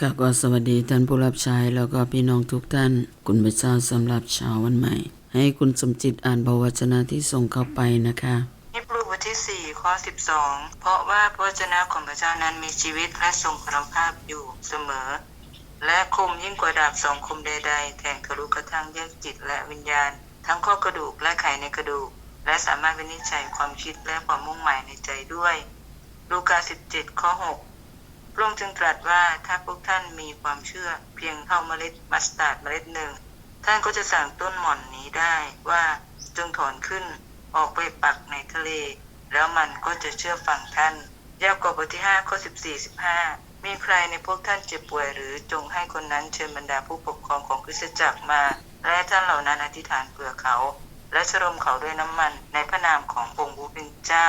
ค่ะก็สวัสดีท่านผู้รับใช้แล้วก็พี่น้องทุกท่าน คุณพระเจ้าสำหรับเช้าวันใหม่ ให้คุณสมจิตอ่านพระวจนะที่ส่งเข้าไปนะคะฮิบรูบทที่ 4 ข้อ 12 เพราะว่าพระวจนะของพระเจ้านั้นมีชีวิตและทรงพลังภาพอยู่เสมอ และคมยิ่งกว่าดาบสองคมใดๆแทงทะลุกระทั่งแยกจิตและวิญญาณ ทั้งข้อกระดูกและไขในกระดูก และสามารถวินิจฉัยความคิดและความมุ่งหมายในใจด้วย ลูกา 17 ข้อ 6 พระองค์จึงตรัสว่าถ้าพวกท่านมีความเชื่อเพียงเท่าเมล็ดมัสตาร์ดเมล็ดหนึ่ง ท่านก็จะสั่งต้นหม่อนนี้ได้ว่าจงถอนขึ้นออกไปปักในทะเล แล้วมันก็จะเชื่อฟังท่านยากอบบทที่5ข้อ14 15 มีใครในพวกท่านเจ็บป่วยหรือจงให้คนนั้นเชิญบรรดาผู้ปกครองของคริสตจักรมา และท่านเหล่านั้นอธิษฐานเผื่อเขา และชโลมเขาด้วยน้ำมันในพระนามขององค์ผู้เป็นเจ้า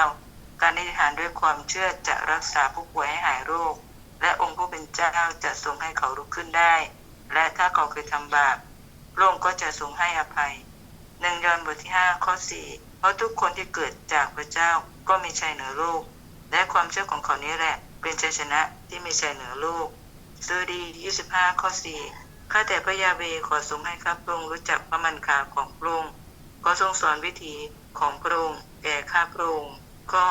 การอธิษฐานด้วยความเชื่อจะรักษาผู้ป่วยให้หายโรค และองค์ผู้เป็นเจ้าจะทรงให้เขาลุกขึ้นได้ และถ้าเขาเคยทำบาปพระองค์ก็จะทรงให้อภัยหนึ่งยอห์นบทที่ห้าข้อสี่เพราะทุกคนที่เกิดจากพระเจ้าก็มีชัยเหนือโลก และความเชื่อของเขานี้แหละเป็นชัยชนะที่มีชัยเหนือโลกสดุดี 25 ข้อ 4 ข้าแต่พระยาเวขอทรงให้ข้าพระองค์รู้จักพระมันคาของพระองค์ขอทรงสอนวิธีของพระองค์แก่ข้าพระองค์ข้อ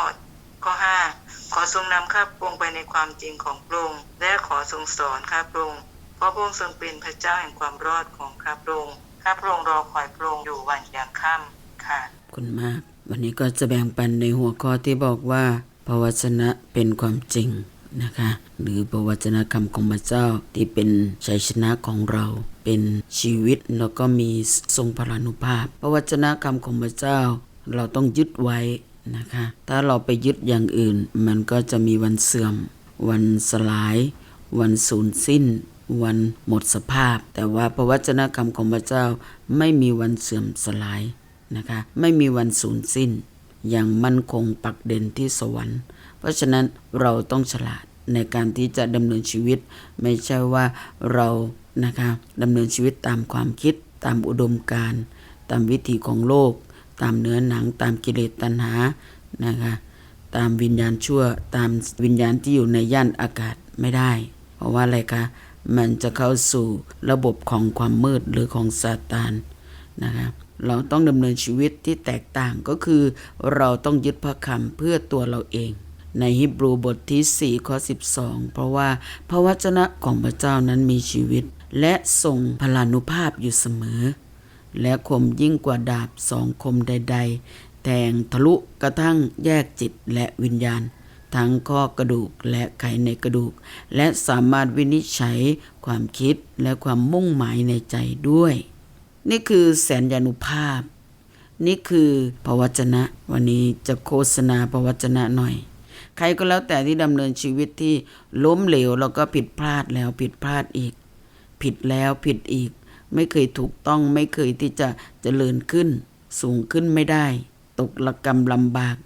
ข้อ5ขอทรงนำข้าพระองค์ไปในความจริงของพระองค์และขอทรงสอนข้าพระองค์เพราะพระองค์ทรงเป็นพระเจ้าแห่งความรอดของข้าพระองค์ข้าพระองค์รอคอยพระองค์อยู่วันยังค่ำค่ะคุณมาก วันนี้ก็จะแบ่งปันในหัวข้อที่บอกว่าพระวจนะเป็นความจริงนะคะหรือพระวจนะคำของพระเจ้าที่เป็นชัยชนะของเราเป็นชีวิตแล้วก็มีทรงพลานุภาพพระวจนะคำของพระเจ้า เราต้องยึดไว้ นะคะ ถ้าเราไปยึดอย่างอื่น มันก็จะมีวันเสื่อม วันสลาย วันสูญสิ้น วันหมดสภาพ แต่ว่าพระวจนะคำของพระเจ้าไม่มีวันเสื่อมสลายนะคะ ไม่มีวันสูญสิ้น อย่างมั่นคงปักเด่นที่สวรรค์ เพราะฉะนั้นเราต้องฉลาดในการที่จะดำเนินชีวิต ไม่ใช่ว่าเรานะคะดำเนินชีวิตตามความคิดตามอุดมการณ์ตามวิถีของโลก ตามเนื้อหนังตามกิเลสตัณหานะคะตามวิญญาณชั่ว ตามวิญญาณที่อยู่ในย่านอากาศไม่ได้ เพราะว่าอะไรคะมันจะเข้าสู่ระบบของความมืดหรือของซาตานนะคะเราต้องดำเนินชีวิตที่แตกต่างก็คือ เราต้องยึดพระคำเพื่อตัวเราเอง ในฮิบรูบทที่4ข้อ12 เพราะว่าพระวจนะของพระเจ้านั้นมีชีวิต และทรงพลานุภาพอยู่เสมอ และคมยิ่งกว่าดาบสองคมใด ๆ แทงทะลุกระทั่งแยกจิตและวิญญาณ ทั้งข้อกระดูกและไขในกระดูก และสามารถวินิจฉัยความคิดและความมุ่งหมายในใจด้วย นี่คือแสนยานุภาพ นี่คือพวจนะ วันนี้จะโฆษณาพวจนะหน่อยใครก็แล้วแต่ที่ดำเนินชีวิตที่ล้มเหลวแล้วก็ผิดพลาดแล้วผิดพลาดอีก ผิดแล้วผิดอีก ไม่เคยถูกต้องไม่เคยที่จะเจริญขึ้น สูงขึ้นไม่ได้ ตกละกรรมลำบาก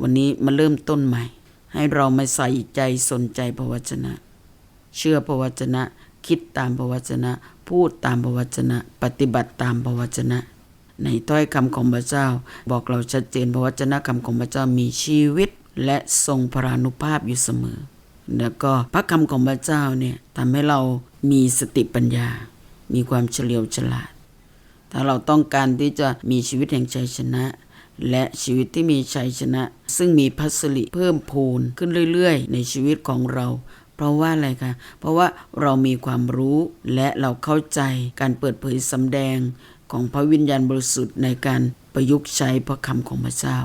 วันนี้มาเริ่มต้นใหม่ ให้เรามาใส่ใจสนใจพระวจนะ เชื่อพระวจนะ คิดตามพระวจนะ พูดตามพระวจนะ ปฏิบัติตามพระวจนะ ในถ้อยคำของพระเจ้า บอกเราชัดเจนพระวจนะคำของพระเจ้ามีชีวิต และทรงพรานุภาพอยู่เสมอแล้วก็พระคำของพระเจ้าเนี่ยทำให้เรามีสติปัญญา มีความเฉลียวฉลาด ถ้าเราต้องการที่จะมีชีวิตแห่งชัยชนะ และชีวิตที่มีชัยชนะ ซึ่งมีพัสริเพิ่มพูนขึ้นเรื่อย ๆ ในชีวิตของเรา เพราะว่าอะไรคะ เพราะว่าเรามีความรู้และเราเข้าใจการเปิดเผยสำแดงของพระวิญญาณบริสุทธิ์ในการประยุกต์ใช้พระคำของพระเจ้า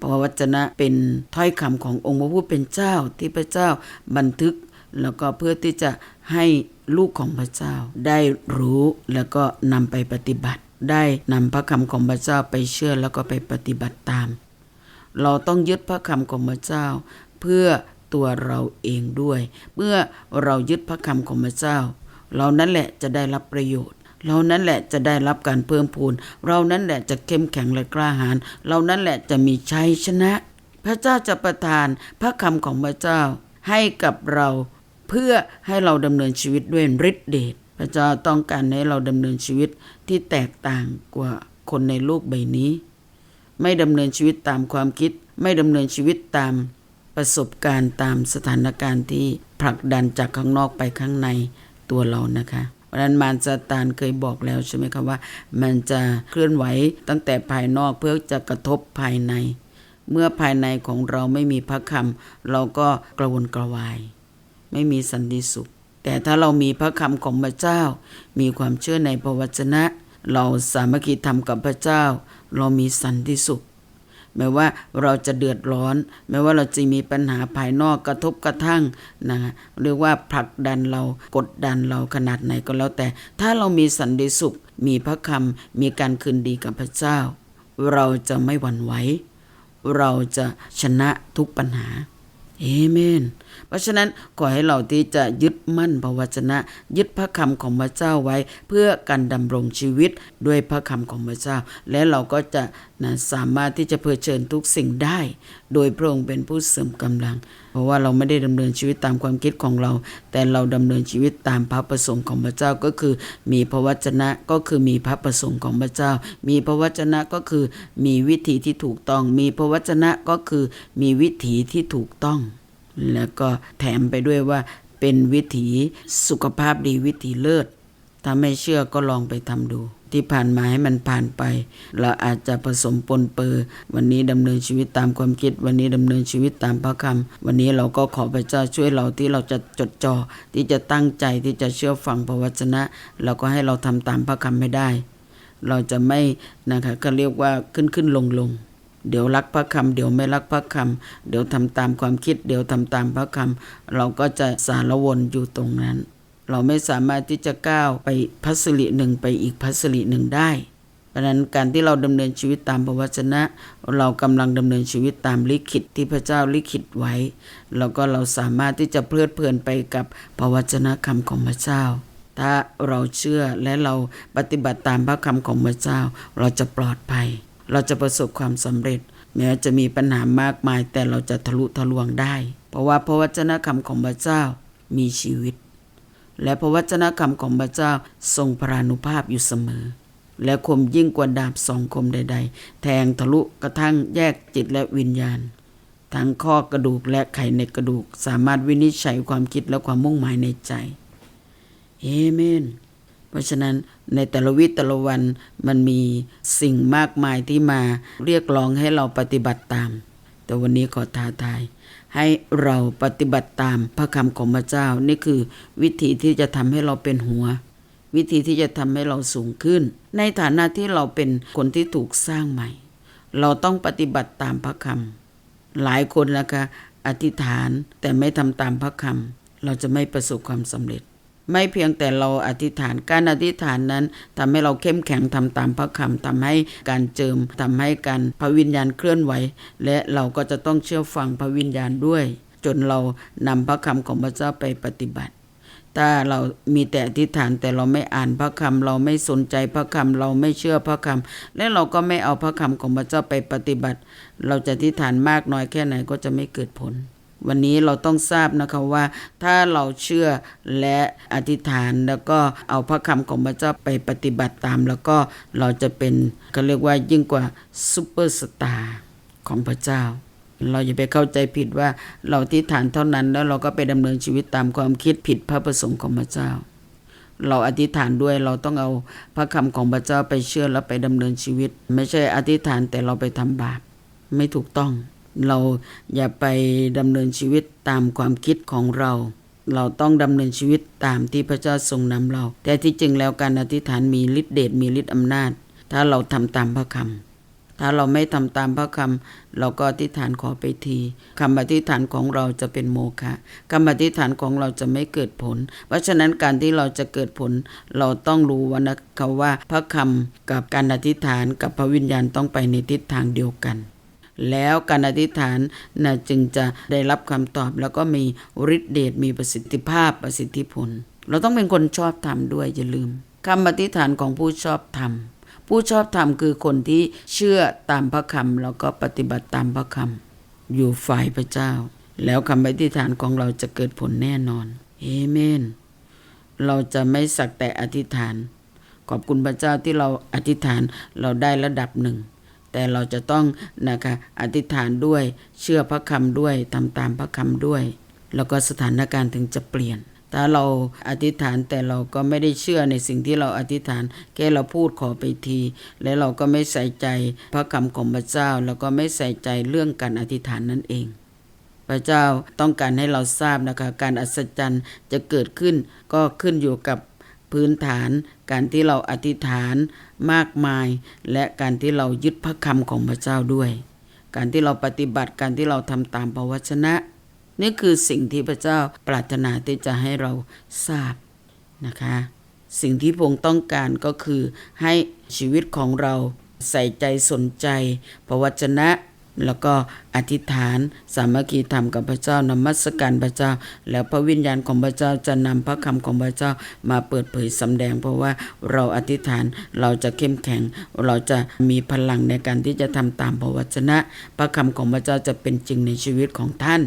พระวจนะเป็นถ้อยคำขององค์พระผู้เป็นเจ้าที่พระเจ้าบันทึก แล้วก็เพื่อที่จะให้ ลูกของพระเจ้า ได้รู้แล้วก็นำไปปฏิบัติ ได้นำพระคำของพระเจ้าไปเชื่อแล้วก็ไปปฏิบัติตาม เราต้องยึดพระคำของพระเจ้า เพื่อตัวเราเองด้วย เมื่อเรายึดพระคำของพระเจ้า เรานั่นแหละจะได้รับประโยชน์ เรานั่นแหละจะได้รับการเพิ่มพูน เรานั่นแหละจะเข้มแข็งและกล้าหาญ เรานั่นแหละจะมีชัยชนะ พระเจ้าจะประทานพระคำของพระเจ้าให้กับเรา เพื่อให้เราดำเนินชีวิตด้วยฤทธิเดชพระเจ้าต้องการให้เราดำเนินชีวิตที่แตกต่างกว่าคนในโลกใบนี้ ไม่ดำเนินชีวิตตามความคิด ไม่ดำเนินชีวิตตามประสบการณ์ตามสถานการณ์ที่ผลักดันจากข้างนอกไปข้างในตัวเรานะคะเพราะฉะนั้นมารซาตานเคยบอกแล้วใช่ไหมคะว่า มันจะเคลื่อนไหวตั้งแต่ภายนอกเพื่อจะกระทบภายใน เมื่อภายในของเราไม่มีพระคำเราก็กระวนกระวาย ไม่มีสันติสุข แต่ถ้าเรามีพระคำของพระเจ้า มีความเชื่อในพระวจนะ เราสามัคคีธรรมกับพระเจ้า เรามีสันติสุขแม้ว่าเราจะเดือดร้อน แม้ว่าเราจะมีปัญหาภายนอกกระทบกระทั่งนะเรียกว่าผลักดันเรากดดันเราขนาดไหนก็แล้วแต่ ถ้าเรามีสันติสุข มีพระคำมีการคืนดีกับพระเจ้า เราจะไม่หวั่นไหวเราจะชนะทุกปัญหา เอเมน เพราะฉะนั้นขอให้เราที่จะยึดมั่นพระวจนะ ยึดพระคำของพระเจ้าไว้ เพื่อการดำรงชีวิตด้วยพระคำของพระเจ้า และเราก็จะนะสามารถที่จะเผชิญทุกสิ่งได้ โดยพระองค์เป็นผู้เสริมกำลัง เพราะว่าเราไม่ได้ดำเนินชีวิตตามความคิดของเรา แต่เราดำเนินชีวิตตามพระประสงค์ของพระเจ้าก็คือ มีพระวจนะก็คือมีพระประสงค์ของพระเจ้า มีพระวจนะก็คือมีวิธีที่ถูกต้อง มีพระวจนะก็คือมีวิถีที่ถูกต้อง แล้วก็แถมไปด้วยว่าเป็นวิถีสุขภาพดีวิถีเลิศถ้าไม่เชื่อก็ลองไปทำดู ที่ผ่านมาให้มันผ่านไป เราอาจจะผสมปนเปื้อวันนี้ดำเนินชีวิตตามความคิด วันนี้ดำเนินชีวิตตามพระคำวันนี้เราก็ขอพระเจ้าช่วยเราที่เราจะจดจ่อที่จะตั้งใจที่จะเชื่อฟังพระวจนะ เราก็ให้เราทำตามพระคำไม่ได้ เราจะไม่นะคะก็เรียกว่าขึ้นขึ้นลงลงเดี๋ยวรักพระคำเดี๋ยวไม่รักพระคำเดี๋ยวทำตามความคิด เดี๋ยวทำตามพระคำเราก็จะสารวนอยู่ตรงนั้น เราไม่สามารถที่จะก้าวไปพัสริหนึ่งไปอีกพัสริหนึ่งได้ เพราะนั้นการที่เราดำเนินชีวิตตามพระวจนะ เรากำลังดำเนินชีวิตตามลิขิตที่พระเจ้าลิขิตไว้ แล้วก็เราสามารถที่จะเพลิดเพลินไปกับพระวจนะคำของพระเจ้า ถ้าเราเชื่อและเราปฏิบัติตามพระคำของพระเจ้า เราจะปลอดภัย เราจะประสบความสำเร็จ แม้จะมีปัญหามากมายแต่เราจะทะลุทะลวงได้ เพราะว่าพระวจนะคำของพระเจ้ามีชีวิต และพระวจนะคำของพระเจ้าทรงพรานุภาพอยู่เสมอ และคมยิ่งกว่าดาบสองคมใด ๆ แทงทะลุกระทั่งแยกจิตและวิญญาณ ทั้งข้อกระดูกและไขในกระดูกสามารถวินิจฉัยความคิดและความมุ่งหมายในใจเอเมนเพราะฉะนั้นในแต่ละวิแต่ละวันมันมีสิ่งมากมายที่มาเรียกร้องให้เราปฏิบัติตาม แต่วันนี้ขอท้าทาย ให้เราปฏิบัติตามพระคำของพระเจ้า นี่คือวิธีที่จะทำให้เราเป็นหัว วิธีที่จะทำให้เราสูงขึ้น ในฐานะที่เราเป็นคนที่ถูกสร้างใหม่ เราต้องปฏิบัติตามพระคำหลายคนนะคะอธิษฐานแต่ไม่ทำตามพระคำเราจะไม่ประสบความสำเร็จ ไม่เพียงแต่เราอธิษฐานการอธิษฐานนั้นทำให้เราเข้มแข็งทำตามพระคำทำให้การเจิมทำให้การพระวิญญาณเคลื่อนไหว และเราก็จะต้องเชื่อฟังพระวิญญาณด้วย จนเรานำพระคำของพระเจ้าไปปฏิบัติ ถ้าเรามีแต่อธิษฐานแต่เราไม่อ่านพระคำเราไม่สนใจพระคำเราไม่เชื่อพระคำและเราก็ไม่เอาพระคำของพระเจ้าไปปฏิบัติ เราจะอธิษฐานมากน้อยแค่ไหนก็จะไม่เกิดผล วันนี้เราต้องทราบนะคะว่าถ้าเราเชื่อและอธิษฐานแล้วก็เอาพระคำของพระเจ้าไปปฏิบัติตาม แล้วก็เราจะเป็นเขาเรียกว่ายิ่งกว่าซูเปอร์สตาร์ของพระเจ้า เราอย่าไปเข้าใจผิดว่าเราอธิษฐานเท่านั้นแล้วเราก็ไปดำเนินชีวิตตามความคิดผิดพระประสงค์ของพระเจ้า เราอธิษฐานด้วยเราต้องเอาพระคำของพระเจ้าไปเชื่อแล้วไปดำเนินชีวิต ไม่ใช่อธิษฐานแต่เราไปทำบาปไม่ถูกต้อง เราอย่าไปดำเนินชีวิตตามความคิดของเรา เราต้องดำเนินชีวิตตามที่พระเจ้าทรงนำเรา แต่ที่จริงแล้วการอธิษฐานมีฤทธิเดชมีฤทธิอำนาจ ถ้าเราทำตามพระคำถ้าเราไม่ทำตามพระคำเราก็อธิษฐานขอไปทีคำอธิษฐานของเราจะเป็นโมฆะคำอธิษฐานของเราจะไม่เกิดผล เพราะฉะนั้นการที่เราจะเกิดผล เราต้องรู้ว่านะคะว่าพระคำกับการอธิษฐานกับพระวิญญาณต้องไปในทิศทางเดียวกัน แล้วการอธิษฐานนะจึงจะได้รับคำตอบ แล้วก็มีฤทธิเดชมีประสิทธิภาพประสิทธิผล เราต้องเป็นคนชอบธรรมด้วยอย่าลืมคำอธิษฐานของผู้ชอบธรรมผู้ชอบธรรมคือคนที่เชื่อตามพระคำแล้วก็ปฏิบัติตามพระคำอยู่ฝ่ายพระเจ้า แล้วคำอธิษฐานของเราจะเกิดผลแน่นอนเอเมน เราจะไม่สักแต่อธิษฐาน ขอบคุณพระเจ้าที่เราอธิษฐานเราได้ระดับหนึ่ง แต่เราจะต้องนะคะอธิษฐานด้วยเชื่อพระคำด้วยทำตามพระคำด้วย แล้วก็สถานการณ์ถึงจะเปลี่ยน ถ้าเราอธิษฐานแต่เราก็ไม่ได้เชื่อในสิ่งที่เราอธิษฐาน แค่เราพูดขอไปที และเราก็ไม่ใส่ใจพระคำของพระเจ้า แล้วก็ไม่ใส่ใจเรื่องการอธิษฐานนั่นเอง พระเจ้าต้องการให้เราทราบนะคะ การอัศจรรย์จะเกิดขึ้นก็ขึ้นอยู่กับ พื้นฐาน การที่เราอธิษฐานมากมาย และการที่เรายึดพระคำของพระเจ้าด้วย การที่เราปฏิบัติการที่เราทำตามพระวจนะ นี่คือสิ่งที่พระเจ้าปรารถนาที่จะให้เราทราบนะคะ สิ่งที่พงต้องการก็คือให้ชีวิตของเราใส่ใจสนใจพระวจนะ แล้วก็อธิษฐานสามัคคีธรรมกับพระเจ้านมัสการพระเจ้า แล้วพระวิญญาณของพระเจ้าจะนำพระคำของพระเจ้ามาเปิดเผยสำแดง เพราะว่าเราอธิษฐานเราจะเข้มแข็ง เราจะมีพลังในการที่จะทำตามพระวจนะ พระคำของพระเจ้าจะเป็นจริงในชีวิตของท่าน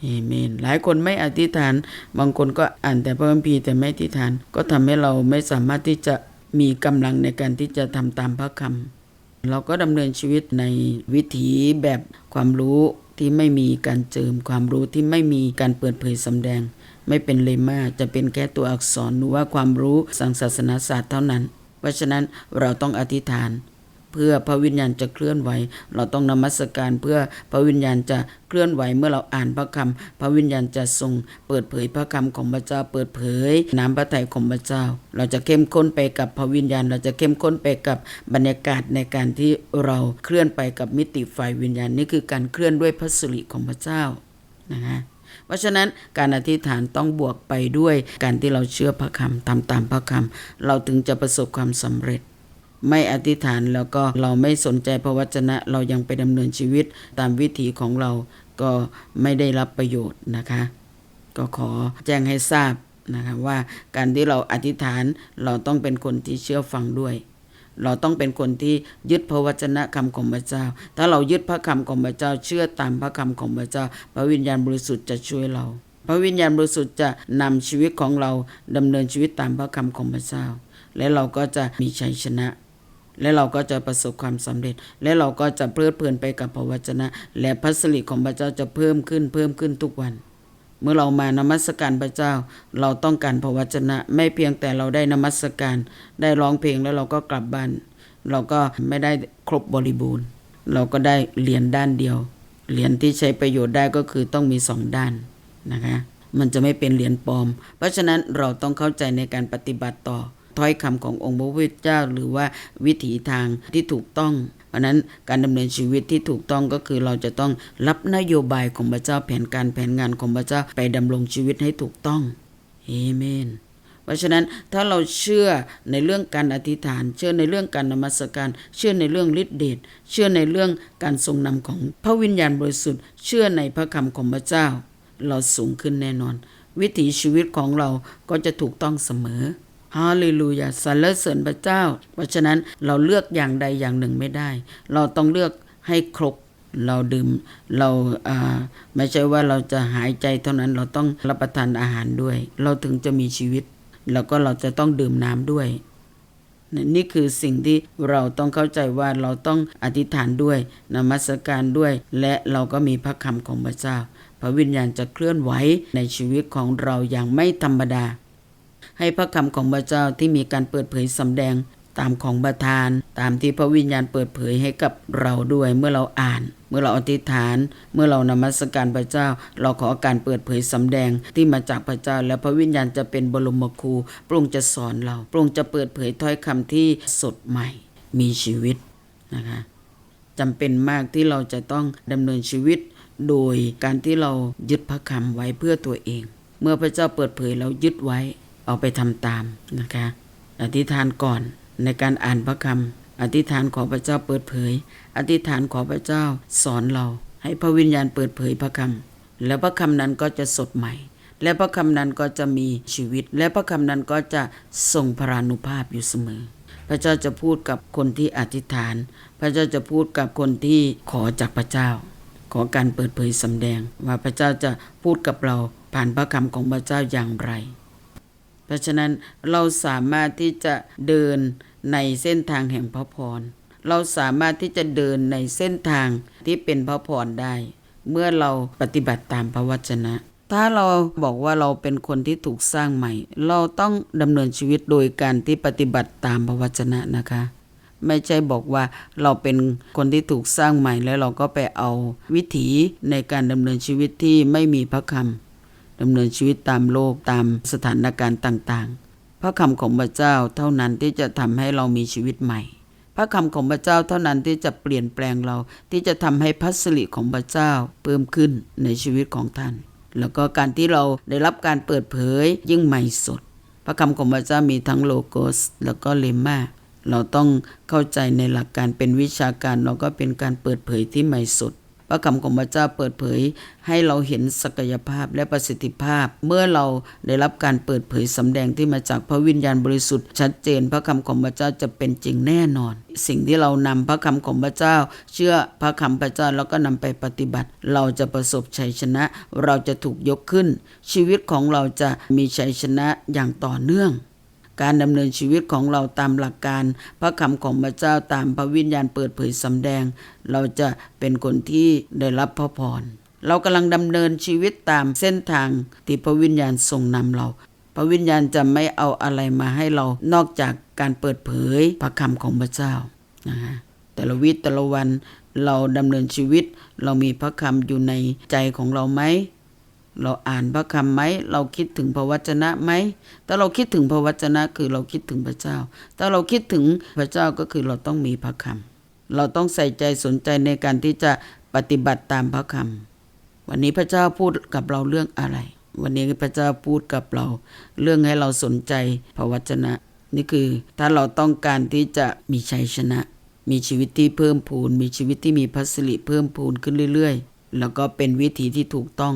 เอเมนหลายคนไม่อธิษฐาน บางคนก็อ่านแต่พระคัมภีร์แต่ไม่อธิษฐาน ก็ทำให้เราไม่สามารถที่จะมีกำลังในการที่จะทำตามพระคำ เราก็ดำเนินชีวิตในวิถีแบบความรู้ที่ไม่มีการเจิมความรู้ที่ไม่มีการเปิดเผยสำแดง ไม่เป็นเลมาจะเป็นแค่ตัวอักษรหรือว่าความรู้สังศาสนาศาสตร์เท่านั้น เพราะฉะนั้นเราต้องอธิษฐาน เพื่อพระวิญญาณจะเคลื่อนไหว เราต้องนมัสการเพื่อพระวิญญาณจะเคลื่อนไหวเมื่อเราอ่านพระคำพระวิญญาณจะทรงเปิดเผยพระคำของพระเจ้า เปิดเผยน้ำพระทัยของพระเจ้า เราจะเข้มข้นไปกับพระวิญญาณ เราจะเข้มข้นไปกับบรรยากาศในการที่เราเคลื่อนไปกับมิติฝ่ายวิญญาณนี่คือการเคลื่อนด้วยพระสิริของพระเจ้านะฮะเพราะฉะนั้นการอธิษฐานต้องบวกไปด้วยการที่เราเชื่อพระคำทำตามพระคำเราถึงจะประสบความสำเร็จ ไม่อธิษฐานแล้วก็เราไม่สนใจพระวจนะเรายังไปดำเนินชีวิตตามวิถีของเราก็ไม่ได้รับประโยชน์นะคะ ก็ขอแจ้งให้ทราบนะคะว่าการที่เราอธิษฐานเราต้องเป็นคนที่เชื่อฟังด้วย เราต้องเป็นคนที่ยึดพระวจนะคำของพระเจ้า ถ้าเรายึดพระคำของพระเจ้า เชื่อตามพระคำของพระเจ้า พระวิญญาณบริสุทธิ์จะช่วยเรา พระวิญญาณบริสุทธิ์จะนำชีวิตของเราดำเนินชีวิตตามพระคำของพระเจ้า และเราก็จะมีชัยชนะ และเราก็จะประสบความสำเร็จ และเราก็จะเพลิดเพลินไปกับพระวจนะ และพระสิริของพระเจ้าจะเพิ่มขึ้นเพิ่มขึ้นทุกวัน เมื่อเรามานมัสการพระเจ้า เราต้องการพระวจนะ ไม่เพียงแต่เราได้นมัสการ ได้ร้องเพลงแล้วเราก็กลับบ้าน เราก็ไม่ได้ครบบริบูรณ์ เราก็ได้เหรียญด้านเดียว เหรียญที่ใช้ประโยชน์ได้ก็คือต้องมีสองด้านนะคะมันจะไม่เป็นเหรียญปลอม เพราะฉะนั้นเราต้องเข้าใจในการปฏิบัติต่อ ถ้อยคำขององค์พระพุทธเจ้า หรือว่าวิถีทางที่ถูกต้องเพราะนั้นการดำเนินชีวิตที่ถูกต้องก็คือเราจะต้องรับนโยบายของพระเจ้าแผนการแผนงานของพระเจ้าไปดำรงชีวิตให้ถูกต้องเอเมนเพราะฉะนั้นถ้าเราเชื่อในเรื่องการอธิษฐาน เชื่อในเรื่องการนมัสการ เชื่อในเรื่องฤทธิเดชเชื่อในเรื่องการทรงนำของพระวิญญาณบริสุทธิ์ เชื่อในพระคำของพระเจ้า เราสูงขึ้นแน่นอน วิถีชีวิตของเราก็จะถูกต้องเสมอ ฮาเลลูยาสรรเสริญพระเจ้า เพราะฉะนั้นเราเลือกอย่างใดอย่างหนึ่งไม่ได้ เราต้องเลือกให้ครบเราดื่มเราอ่าไม่ใช่ว่าเราจะหายใจเท่านั้นเราต้องรับประทานอาหารด้วย เราถึงจะมีชีวิต แล้วก็เราจะต้องดื่มน้ำด้วย นี่คือสิ่งที่เราต้องเข้าใจว่าเราต้องอธิษฐานด้วยนมัสการด้วย และเราก็มีพระคำของพระเจ้า พระวิญญาณจะเคลื่อนไหวในชีวิตของเราอย่างไม่ธรรมดา ให้พระคำของพระเจ้าที่มีการเปิดเผยสำแดงตามของประทาน ตามที่พระวิญญาณเปิดเผยให้กับเราด้วยเมื่อเราอ่าน เมื่อเราอธิษฐาน เมื่อเรานมัสการพระเจ้า เราขอการเปิดเผยสำแดงที่มาจากพระเจ้า และพระวิญญาณจะเป็นบรมครูพระองค์จะสอนเราพระองค์จะเปิดเผยถ้อยคำที่สดใหม่ มีชีวิตนะคะจำเป็นมากที่เราจะต้องดำเนินชีวิต โดยการที่เรายึดพระคำไว้เพื่อตัวเอง เมื่อพระเจ้าเปิดเผยเรายึดไว้ เอาไปทำตามนะคะ อธิษฐานก่อนในการอ่านพระคำอธิษฐานขอพระเจ้าเปิดเผย อธิษฐานขอพระเจ้าสอนเรา ให้พระวิญญาณเปิดเผยพระคำแล้วพระคำนั้นก็จะสดใหม่ และพระคำนั้นก็จะมีชีวิต และพระคำนั้นก็จะทรงพรานุภาพอยู่เสมอ พระเจ้าจะพูดกับคนที่อธิษฐาน พระเจ้าจะพูดกับคนที่ขอจากพระเจ้า ขอการเปิดเผยสำแดงว่าพระเจ้าจะพูดกับเราผ่านพระคำของพระเจ้าอย่างไร เพราะฉะนั้นเราสามารถที่จะเดินในเส้นทางแห่งพระพร เราสามารถที่จะเดินในเส้นทางที่เป็นพระพรได้ เมื่อเราปฏิบัติตามพระวจนะ ถ้าเราบอกว่าเราเป็นคนที่ถูกสร้างใหม่ เราต้องดำเนินชีวิตโดยการที่ปฏิบัติตามพระวจนะนะคะ ไม่ใช่บอกว่าเราเป็นคนที่ถูกสร้างใหม่แล้วเราก็ไปเอาวิถีในการดำเนินชีวิตที่ไม่มีพระคำ ดำเนินชีวิตตามโลกตามสถานการณ์ต่าง ๆ พระคำของพระเจ้าเท่านั้นที่จะทำให้เรามีชีวิตใหม่ พระคำของพระเจ้าเท่านั้นที่จะเปลี่ยนแปลงเราที่จะทำให้พัสริของพระเจ้าเพิ่มขึ้นในชีวิตของท่าน แล้วก็การที่เราได้รับการเปิดเผยยิ่งใหม่สด พระคำของพระเจ้ามีทั้งโลโกสแล้วก็เลมาเราต้องเข้าใจในหลักการเป็นวิชาการเราก็เป็นการเปิดเผยที่ใหม่สด พระคำของพระเจ้าเปิดเผย ให้เราเห็นศักยภาพและประสิทธิภาพ เมื่อเราได้รับการเปิดเผยสำแดงที่มาจากพระวิญญาณบริสุทธิ์ชัดเจน พระคำของพระเจ้าจะเป็นจริงแน่นอน สิ่งที่เรานำพระคำของพระเจ้า เชื่อพระคำพระเจ้าแล้วก็นำไปปฏิบัติ เราจะประสบชัยชนะ เราจะถูกยกขึ้น ชีวิตของเราจะมีชัยชนะอย่างต่อเนื่อง การดำเนินชีวิตของเราตามหลักการ พระคำของพระเจ้าตามพระวิญญาณเปิดเผยสำแดง เราจะเป็นคนที่ได้รับพระพรเรากำลังดำเนินชีวิตตามเส้นทางที่พระวิญญาณทรงนำเรา พระวิญญาณจะไม่เอาอะไรมาให้เรานอกจากการเปิดเผยพระคำของพระเจ้านะฮะแต่ละวิตแต่ละวันเราดำเนินชีวิต เรามีพระคำอยู่ในใจของเราไหม เราอ่านพระคำไหม เราคิดถึงพระวจนะไหม ถ้าเราคิดถึงพระวจนะคือเราคิดถึงพระเจ้า ถ้าเราคิดถึงพระเจ้าก็คือเราต้องมีพระคำ เราต้องใส่ใจสนใจในการที่จะปฏิบัติตามพระคำ วันนี้พระเจ้าพูดกับเราเรื่องอะไร วันนี้พระเจ้าพูดกับเรา เรื่องให้เราสนใจพระวจนะ นี่คือถ้าเราต้องการที่จะมีชัยชนะ มีชีวิตที่เพิ่มพูน มีชีวิตที่มีพัสริเพิ่มพูนขึ้นเรื่อย ๆ แล้วก็เป็นวิธีที่ถูกต้อง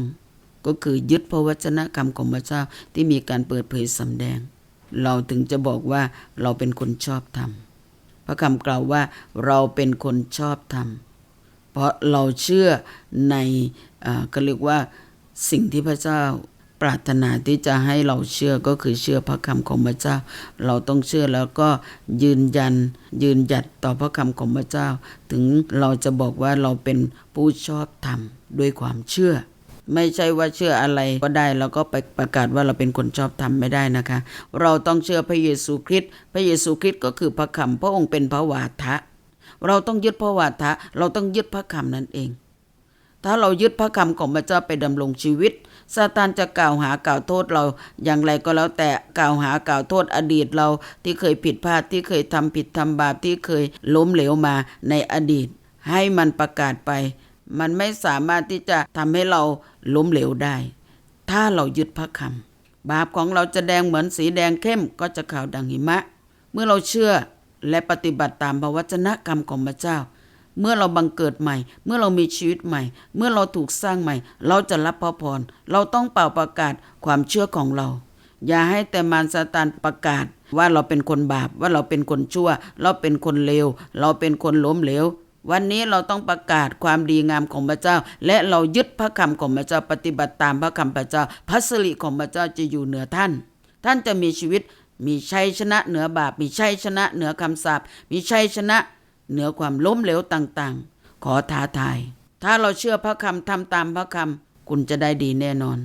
ก็คือยึดพระวจนะคำของพระเจ้าที่มีการเปิดเผยสำแดง เราถึงจะบอกว่าเราเป็นคนชอบธรรมพระคำกล่าวว่าเราเป็นคนชอบธรรม เพราะเราเชื่อในอ่าก็เรียกว่าสิ่งที่พระเจ้าปรารถนาที่จะให้เราเชื่อก็คือเชื่อพระคำของพระเจ้า เราต้องเชื่อแล้วก็ยืนยันยืนหยัดต่อพระคำของพระเจ้า ถึงเราจะบอกว่าเราเป็นผู้ชอบธรรมด้วยความเชื่อ ไม่ใช่ว่าเชื่ออะไรก็ได้แล้วก็ไปประกาศว่าเราเป็นคนชอบธรรมไม่ได้นะคะ เราต้องเชื่อพระเยซูคริสต์พระเยซูคริสต์ก็คือพระคำพระองค์เป็นพระวาทะ เราต้องยึดพระวาทะ เราต้องยึดพระคำนั่นเอง ถ้าเรายึดพระคำของพระเจ้าไปดำรงชีวิตซาตานจะกล่าวหากล่าวโทษเราอย่างไรก็แล้วแต่กล่าวหากล่าวโทษอดีตเราที่เคยผิดพลาดที่เคยทำผิดทำบาปที่เคยล้มเหลวมาในอดีต ให้มันประกาศไป มันไม่สามารถที่จะทำให้เรา ล้มเหลวได้ ถ้าเรายึดพระคำบาปของเราจะแดงเหมือนสีแดงเข้มก็จะขาวดังหิมะ เมื่อเราเชื่อและปฏิบัติตามพระวจนะกรรมของพระเจ้า เมื่อเราบังเกิดใหม่ เมื่อเรามีชีวิตใหม่ เมื่อเราถูกสร้างใหม่ เราจะรับพระพรเราต้องเป่าประกาศความเชื่อของเรา อย่าให้แต่มารซาตานประกาศว่าเราเป็นคนบาปว่าเราเป็นคนชั่ว เราเป็นคนเลวเราเป็นคนล้มเหลว วันนี้เราต้องประกาศความดีงามของพระเจ้า และเรายึดพระคำของพระเจ้าปฏิบัติตามพระคำพระเจ้าพัสริของพระเจ้าจะอยู่เหนือท่าน ท่านจะมีชีวิตมีชัยชนะเหนือบาป มีชัยชนะเหนือคำสาปมีชัยชนะเหนือความล้มเหลวต่างๆ ขอท้าทาย ถ้าเราเชื่อพระคำทำตามพระคำคุณจะได้ดีแน่นอน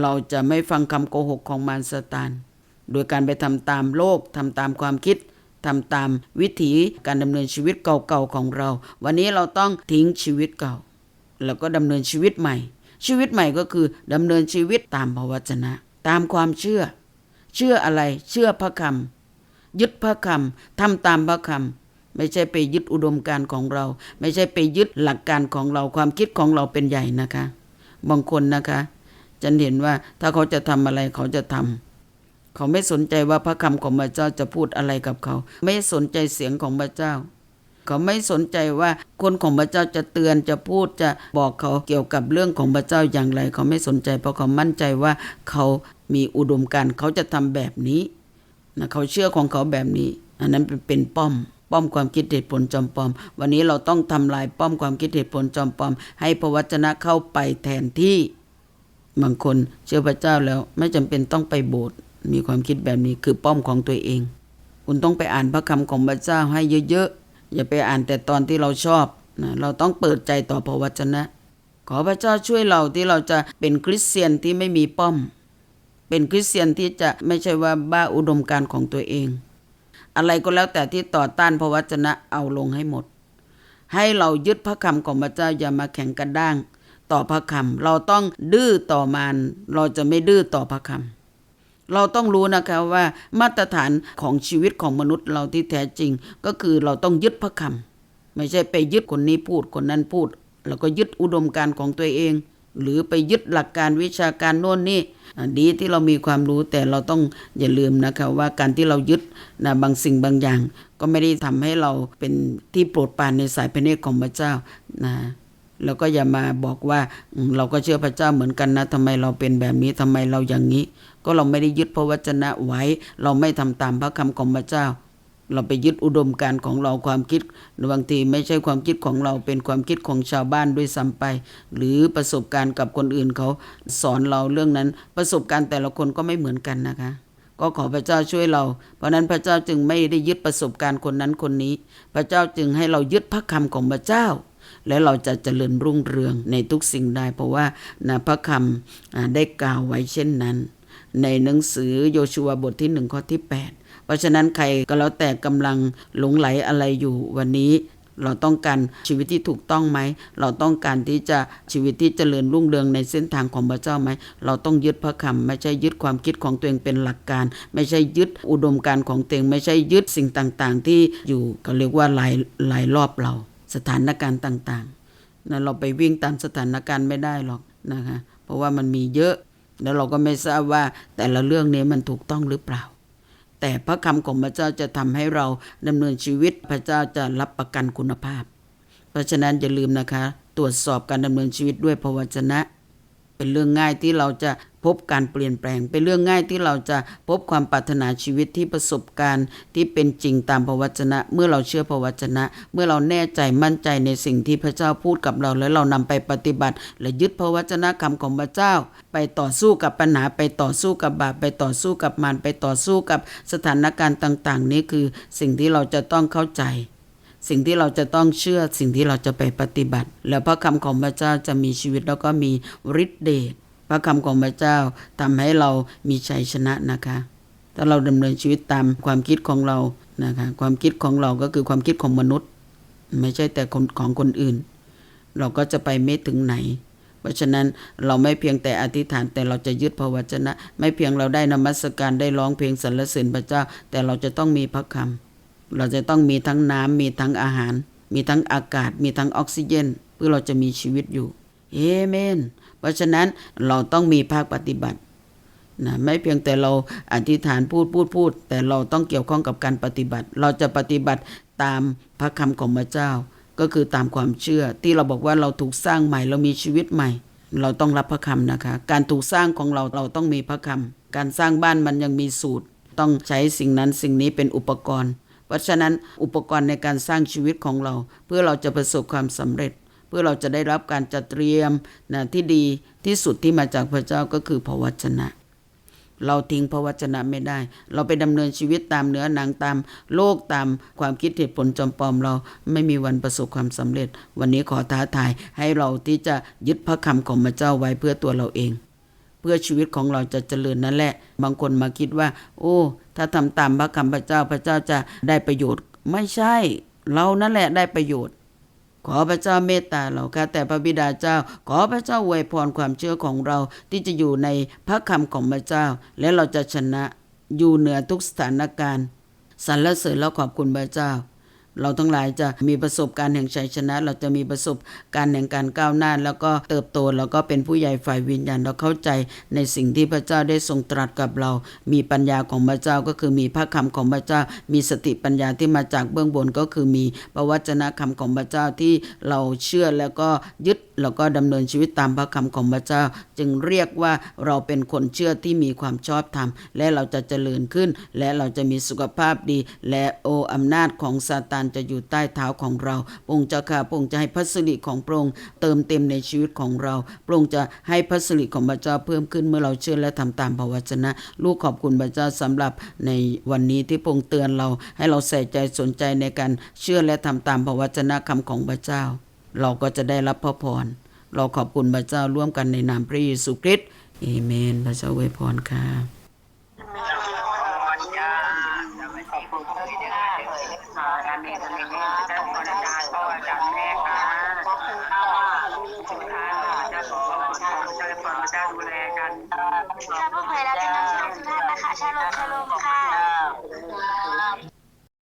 เราจะไม่ฟังคำโกหกของมารซาตานโดยการไปทำตามโลกทำตามความคิด ทำตามวิถีการดำเนินชีวิตเก่าๆของเรา วันนี้เราต้องทิ้งชีวิตเก่า แล้วก็ดำเนินชีวิตใหม่ ชีวิตใหม่ก็คือดำเนินชีวิตตามพระวจนะ ตามความเชื่อ เชื่ออะไรเชื่อพระคำยึดพระคำทำตามพระคำไม่ใช่ไปยึดอุดมการของเรา ไม่ใช่ไปยึดหลักการของเราความคิดของเราเป็นใหญ่นะคะ บางคนนะคะ ฉันเห็นว่าถ้าเขาจะทำอะไรเขาจะทำ เขาไม่สนใจว่าพระคำของพระเจ้าจะพูดอะไรกับเขา ไม่สนใจเสียงของพระเจ้า เขาไม่สนใจว่าคนของพระเจ้าจะเตือนจะพูดจะบอกเขาเกี่ยวกับเรื่องของพระเจ้าอย่างไร เขาไม่สนใจเพราะเขามั่นใจว่าเขามีอุดมการณ์เขาจะทำแบบนี้นะเขาเชื่อของเขาแบบนี้ อันนั้นเป็นเป็นป้อมป้อมความคิดเหตุผลจอมปลอม วันนี้เราต้องทำลายป้อมความคิดเหตุผลจอมปลอม ให้พระวจนะเข้าไปแทนที่บางคนเชื่อพระเจ้าแล้วไม่จำเป็นต้องไปโบสถ์ มีความคิดแบบนี้คือป้อมของตัวเอง คุณต้องไปอ่านพระคำของพระเจ้าให้เยอะๆ อย่าไปอ่านแต่ตอนที่เราชอบนะเราต้องเปิดใจต่อพระวจนะ ขอพระเจ้าช่วยเราที่เราจะเป็นคริสเตียนที่ไม่มีป้อม เป็นคริสเตียนที่จะไม่ใช่ว่าบ้าอุดมการของตัวเอง อะไรก็แล้วแต่ที่ต่อต้านพระวจนะเอาลงให้หมด ให้เรายึดพระคำของพระเจ้าอย่ามาแข่งกันด้างต่อพระคำเราต้องดื้อต่อมารเราจะไม่ดื้อต่อพระคำ เราต้องรู้นะคะว่ามาตรฐานของชีวิตของมนุษย์เราที่แท้จริง ก็คือเราต้องยึดพระคำไม่ใช่ไปยึดคนนี้พูดคนนั้นพูด แล้วก็ยึดอุดมการณ์ของตัวเอง หรือไปยึดหลักการวิชาการโน่นนี่ดีที่เรามีความรู้แต่เราต้องอย่าลืมนะคะว่าการที่เรายึดนะบางสิ่งบางอย่าง ก็ไม่ได้ทำให้เราเป็นที่โปรดปรานในสายพระเนตรของพระเจ้านะ แล้วก็อย่ามาบอกว่าเราก็เชื่อพระเจ้าเหมือนกันนะทำไมเราเป็นแบบนี้ทำไมเราอย่างนี้ ก็เราไม่ได้ยึดพระวจนะไว้ เราไม่ทำตามพระคำของพระเจ้า เราไปยึดอุดมการณ์ของเราความคิดบางทีไม่ใช่ความคิดของเราเป็นความคิดของชาวบ้านด้วยซ้ำไป หรือประสบการณ์กับคนอื่นเขาสอนเราเรื่องนั้น ประสบการณ์แต่ละคนก็ไม่เหมือนกันนะคะก็ขอพระเจ้าช่วยเรา เพราะนั้นพระเจ้าจึงไม่ได้ยึดประสบการณ์คนนั้นคนนี้ พระเจ้าจึงให้เรายึดพระคำของพระเจ้า และเราจะเจริญรุ่งเรืองในทุกสิ่งได้ เพราะว่านะพระคำได้กล่าวไว้เช่นนั้น ในหนังสือโยชูวบทที่หนึ่งข้อที่ 8 เพราะฉะนั้นใครก็แล้วแต่กำลังหลงไหลอะไรอยู่วันนี้เราต้องการชีวิตที่ถูกต้องไหม เราต้องการที่จะชีวิตที่เจริญรุ่งเรืองในเส้นทางของพระเจ้าไหม เราต้องยึดพระคำไม่ใช่ยึดความคิดของตัวเองเป็นหลักการ ไม่ใช่ยึดอุดมการณ์ของตัวเอง ไม่ใช่ยึดสิ่งต่างๆ ที่อยู่ก็เรียกว่าหลายหลายรอบเรา สถานการณ์ต่างๆนะเราไปวิ่งตามสถานการณ์ไม่ได้หรอกนะคะเพราะว่ามันมีเยอะแล้วเราก็ไม่ทราบว่าแต่ละเรื่องนี้มันถูกต้องหรือเปล่า แต่พระคำของพระเจ้าจะทำให้เราดำเนินชีวิตพระเจ้าจะรับประกันคุณภาพ เพราะฉะนั้นอย่าลืมนะคะ ตรวจสอบการดำเนินชีวิตด้วยพระวจนะ เป็นเรื่องง่ายที่เราจะ พบการเปลี่ยนแปลง เป็นเรื่องง่ายที่เราจะพบความปรารถนาชีวิตที่ประสบการณ์ที่เป็นจริงตามพระวจนะ เมื่อเราเชื่อพระวจนะ เมื่อเราแน่ใจมั่นใจในสิ่งที่พระเจ้าพูดกับเรา แล้วเรานำไปปฏิบัติ และยึดพระวจนะคำของพระเจ้า ไปต่อสู้กับปัญหาไปต่อสู้กับบาปไปต่อสู้กับมารไปต่อสู้กับสถานการณ์ต่าง ๆ นี้คือสิ่งที่เราจะต้องเข้าใจสิ่งที่เราจะต้องเชื่อสิ่งที่เราจะไปปฏิบัติ แล้วพระคำของพระเจ้าจะมีชีวิตแล้วก็มีฤทธิเดช พระคำของพระเจ้าทำให้เรามีชัยชนะนะคะถ้าเราดำเนินชีวิตตามความคิดของเรานะคะความคิดของเราก็คือความคิดของมนุษย์ ไม่ใช่แต่ของคนอื่น เราก็จะไปไม่ถึงไหน เพราะฉะนั้นเราไม่เพียงแต่อธิษฐานแต่เราจะยึดพระวจนะ ไม่เพียงเราได้นมัสการได้ร้องเพลงสรรเสริญพระเจ้า แต่เราจะต้องมีพระคำเราจะต้องมีทั้งน้ำมีทั้งอาหาร มีทั้งอากาศ มีทั้งออกซิเจน เพื่อเราจะมีชีวิตอยู่เอเมน เพราะฉะนั้นเราต้องมีภาคปฏิบัตินะไม่เพียงแต่เราอธิษฐานพูดพูดพูด แต่เราต้องเกี่ยวข้องกับการปฏิบัติ เราจะปฏิบัติตามพระคำของพระเจ้า ก็คือตามความเชื่อ ที่เราบอกว่าเราถูกสร้างใหม่เรามีชีวิตใหม่ เราต้องรับพระคำนะคะ การถูกสร้างของเราเราต้องมีพระคำการสร้างบ้านมันยังมีสูตร ต้องใช้สิ่งนั้นสิ่งนี้เป็นอุปกรณ์ เพราะฉะนั้นอุปกรณ์ในการสร้างชีวิตของเรา เพื่อเราจะประสบความสำเร็จ เพื่อเราจะได้รับการจัดเตรียมนะที่ดีที่สุดที่มาจากพระเจ้าก็คือพระวจนะ เราทิ้งพระวจนะไม่ได้ เราไปดำเนินชีวิตตามเนื้อหนังตามโลกตามความคิดเหตุผลจอมปลอมเราไม่มีวันประสบความสำเร็จ วันนี้ขอท้าทายให้เราที่จะยึดพระคำของพระเจ้าไว้เพื่อตัวเราเองเพื่อชีวิตของเราจะเจริญนั่นแหละ บางคนมาคิดว่า โอ้ ถ้าทำตามพระคำพระเจ้าพระเจ้าจะได้ประโยชน์ ไม่ใช่ เรานั่นแหละได้ประโยชน์ ขอพระเจ้าเมตตาเราค่ะแต่พระบิดาเจ้า ขอพระเจ้าอวยพรความเชื่อของเราที่จะอยู่ในพระคำของพระเจ้า และเราจะชนะอยู่เหนือทุกสถานการณ์สรรเสริญและขอบคุณพระเจ้า เราทั้งหลายจะมีประสบการณ์แห่งชัยชนะ เราจะมีประสบการณ์แห่งการก้าวหน้า แล้วก็เติบโตแล้วก็เป็นผู้ใหญ่ฝ่ายวิญญาณเราเข้าใจในสิ่งที่พระเจ้าได้ทรงตรัสกับเรา มีปัญญาของพระเจ้าก็คือมีพระคำของพระเจ้า มีสติปัญญาที่มาจากเบื้องบนก็คือมีพระวจนะคำของพระเจ้าที่เราเชื่อแล้วก็ยึด แล้วก็ดำเนินชีวิตตามพระคำของพระเจ้า จึงเรียกว่าเราเป็นคนเชื่อที่มีความชอบธรรม และเราจะเจริญขึ้น และเราจะมีสุขภาพดี และโออำนาจของซาตานจะอยู่ใต้เท้าของเราพระองค์เจ้าค่ะพระองค์จะให้พระสิริของพระองค์เติมเต็มในชีวิตของเราพระองค์จะให้พระสิริของพระเจ้าเพิ่มขึ้นเมื่อเราเชื่อและทำตามพระวจนะ ลูกขอบคุณพระเจ้าสำหรับในวันนี้ที่พระองค์เตือนเราให้เราใส่ใจสนใจในการเชื่อและทำตามพระวจนะคำของพระเจ้า เราก็จะได้รับพระพร เราขอบคุณพระเจ้าร่วมกันในนามพระเยซูคริสต์เอเมน พระเจ้าอวยพรค่ะ